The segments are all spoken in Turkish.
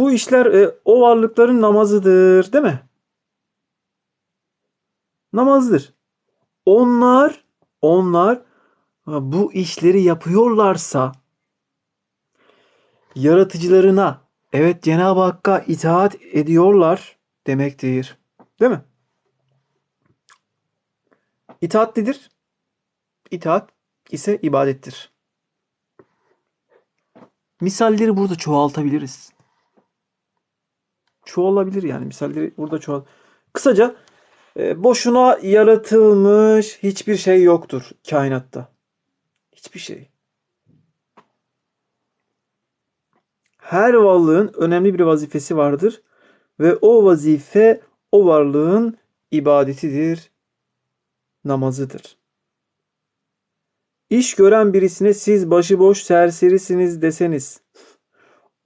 bu işler e, o varlıkların namazıdır, değil mi? Namazdır. Onlar onlar ha, bu işleri yapıyorlarsa yaratıcılarına evet Cenab-ı Hakk'a itaat ediyorlar demektir. Değil mi? İtaat nedir? İtaat ise ibadettir. Misalleri burada çoğaltabiliriz. Çoğalabilir yani misalleri burada çoğal. Kısaca e, boşuna yaratılmış hiçbir şey yoktur kainatta. Hiçbir şey. Her varlığın önemli bir vazifesi vardır ve o vazife o varlığın ibadetidir, namazıdır. İş gören birisine siz başıboş serserisiniz deseniz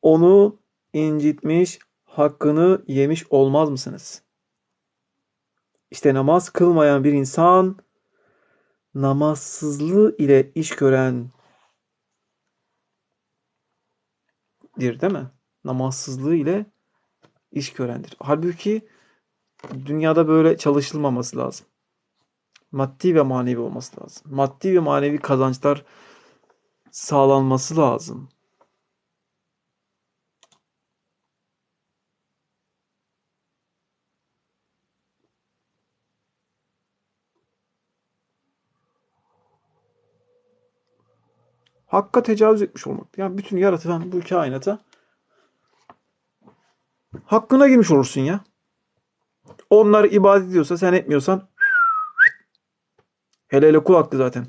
onu incitmiş, hakkını yemiş olmaz mısınız? İşte namaz kılmayan bir insan namazsızlığı ile iş gören dir değil mi? Namazsızlığı ile iş görendir. Halbuki dünyada böyle çalışılmaması lazım. Maddi ve manevi olması lazım. Maddi ve manevi kazançlar sağlanması lazım. Hakka tecavüz etmiş olmak. Yani bütün yaratılan bu kainata hakkına girmiş olursun ya. Onlar ibadet ediyorsa sen etmiyorsan hele hele kul hakkı zaten.